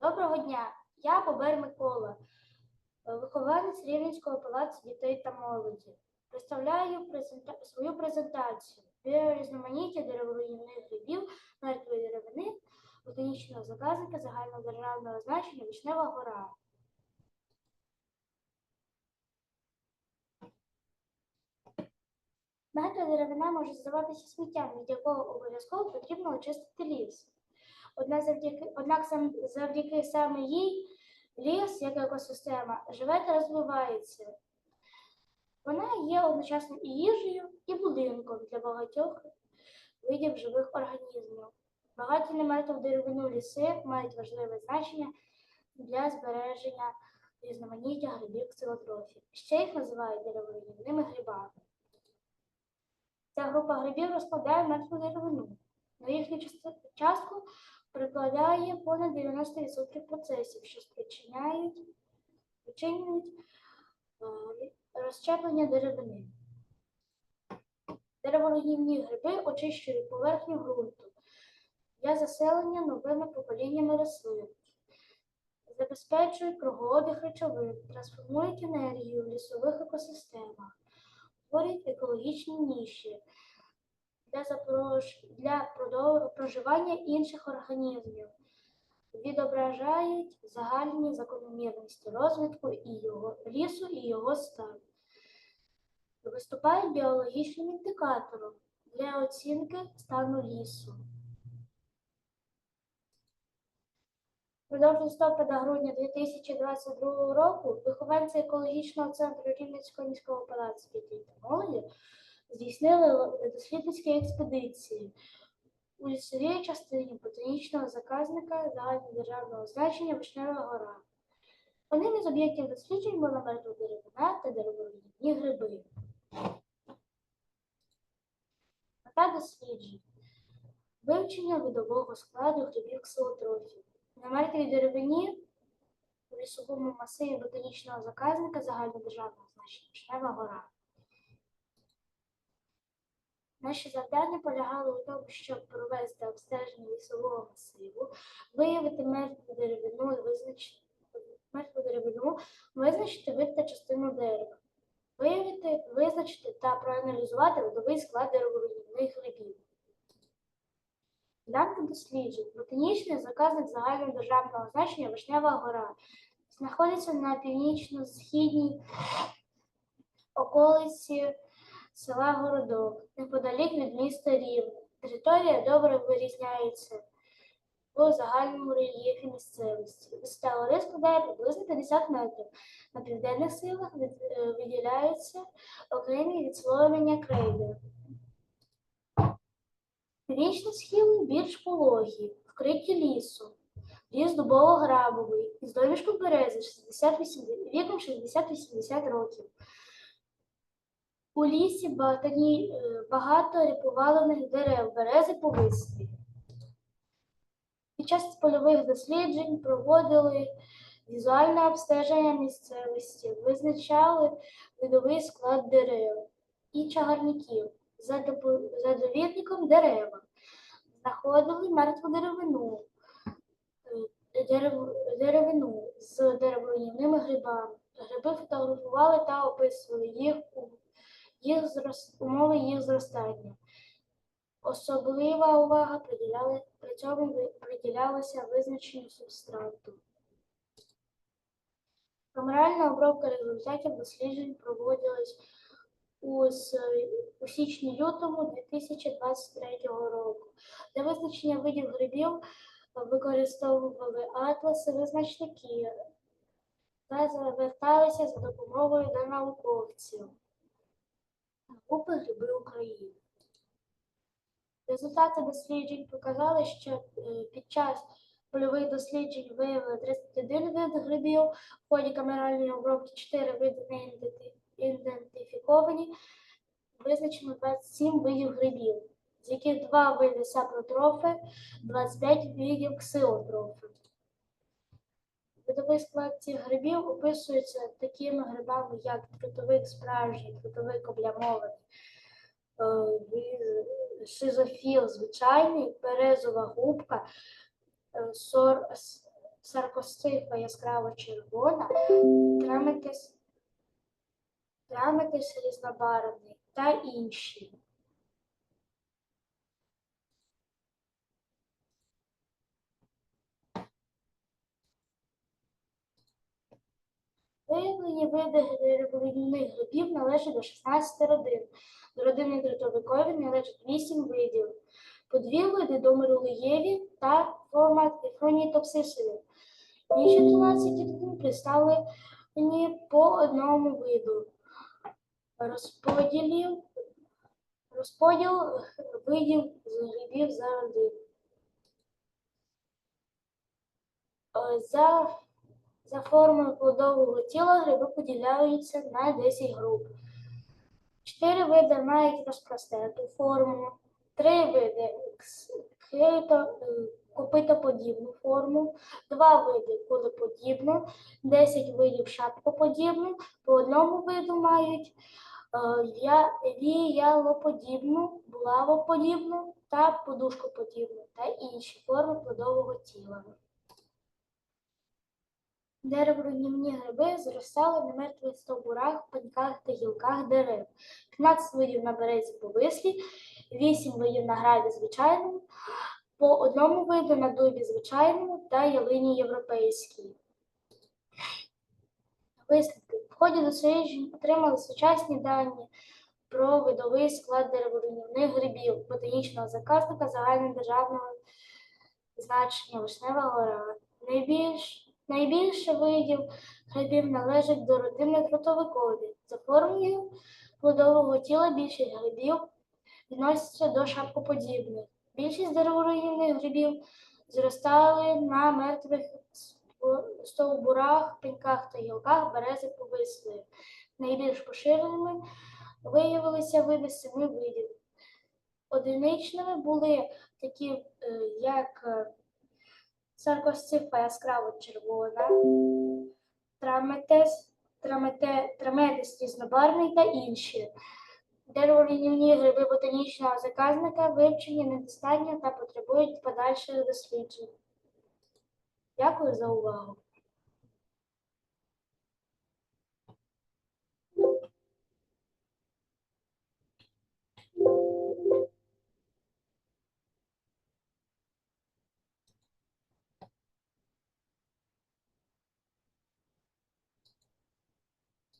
Доброго дня! Я Бобер Микола, е, вихованець Рівненського палацу дітей та молоді. Представляю презента- свою презентацію біорізноманіття дереворуйнівних грибів мертвої деревини ботанічного заказника загальнодержавного значення Вишнева гора. Мертва деревина може здаватися сміттям, від якого обов'язково потрібно очистити ліс. Однак завдяки, однак сам, завдяки саме їй ліс, як екосистема, живе та розвивається. Вона є одночасно і їжею, і будинком для багатьох видів живих організмів. Багаті на мертву деревину ліси мають важливе значення для збереження різноманіття грибів ксилотрофів. Ще їх називають дереворуйнівними грибами. Ця група грибів розкладає мертву деревину. На їхню частку прикладає понад 90% процесів, що спричиняють, спричинюють е, розщеплення деревини. Дереворуйнівні гриби очищують поверхню ґрунту для заселення новими поколіннями рослин, забезпечують кругообіг речовин, трансформують енергію в лісових екосистемах, створюють екологічні ніші для, запрош... для продов- проживання інших організмів, відображають загальні закономірності розвитку і його лісу і його стану. Виступають біологічним індикатором для оцінки стану лісу. Впродовж листопада-грудня 2022 року вихованці екологічного центру Рівненського міського палацу дітей та молоді здійснили дослідницькі експедиції у лісовій частині ботанічного заказника загальнодержавного значення Вишнева гора. Одним із об'єктів досліджень була мертва деревина та дереворуйнівні гриби. Мета досліджень вивчення видового складу грибів ксилотрофів. На мертвій деревині у лісовому масиві ботанічного заказника загальнодержавного значення Вишнева гора. Наші завдання полягали у тому, щоб провести обстеження лісового масиву, виявити мертву деревину і визначити мертву деревину, визначити вид та частину дерева, виявити, визначити та проаналізувати видовий склад дереворуйнівних грибів. Ділянка досліджень. Ботанічний заказник загальнодержавного значення Вишнева гора знаходиться на північно-східній околиці села Городок, неподалік від міста Рівне. Територія добре вирізняється у загальному рельєфі місцевості. Висота гори складає приблизно 50 метрів. На південних схилах від- е, виділяються окремі відслоєння крейди. Північні схили більш пологі, вкриті лісом. Ліс дубово-грабовий із домішком берези 60-80 віком 60-80 років. У лісі багатоні- е, багато ріпувалених дерев, берези повисли. Під час польових досліджень проводили візуальне обстеження місцевості, визначали видовий склад дерев і чагарників за, довідником дерева, знаходили мертву деревину, е, дерев, деревину з дереворуйнівними грибами. Гриби фотографували та описували їх у їх зрос- умови їх зростання. Особлива увага приділяли, при цьому приділялася визначенню субстрату. Камеральна обробка результатів досліджень проводилась у, у січні-лютому 2023 року. Для визначення видів грибів використовували атласи, визначники та зверталися за допомогою до науковців. Групи гриби України. Результати досліджень показали, що е, під час польових досліджень виявили 31 вид грибів, в ході камеральної обробки 4 види не ідентифіковані, визначено 27 видів грибів, з яких 2 види сапротрофи, 25 видів ксилотрофи. Видовий склад цих грибів описується такими грибами, як трутовик справжній, трутовик облямований, е, шизофіл звичайний, березова губка, е, сор, с- саркостифа яскраво червона, траметис, траметис різнобарвний та інші. Виявлені види грибних грибів належать до 16 родин. До родини дротовикові належить 8 видів. По дві види до мирулиєві та фронітопсисові. Інші 13 родин представлені по одному виду. Розподілів, розподіл видів з грибів за родину. Е, За за формою плодового тіла гриби поділяються на 10 груп. Чотири види мають розпростерту форму, три види е, копитоподібну форму, два види кулеподібну, 10 видів шапкоподібну, по одному виду мають е, віялоподібну, булавоподібну та подушкоподібну та інші форми плодового тіла. Дереворуйнівні гриби зростали на мертвих стовбурах, пеньках та гілках дерев. 15 видів на березі повислі, 8 видів на грабі звичайному, по одному виду на дубі звичайному та ялині європейській. Висновки. В ході досліджень отримали сучасні дані про видовий склад дереворуйнівних грибів, ботанічного заказника загальнодержавного значення Вишнева гора. Найбільш Найбільше видів грибів належать до родини кротовикові. За формою плодового тіла більшість грибів відносяться до шапкоподібних. Більшість дереворуйнівних грибів зростали на мертвих стовбурах, пеньках та гілках берези повисли. Найбільш поширеними виявилися види семи видів. Одиничними були такі, е, як е, Саркосцифа яскраво червона, траметес, трамете, траметес різнобарний та інші. Дереволінівні гриби ботанічного заказника вивчені недостатньо та потребують подальших досліджень. Дякую за увагу.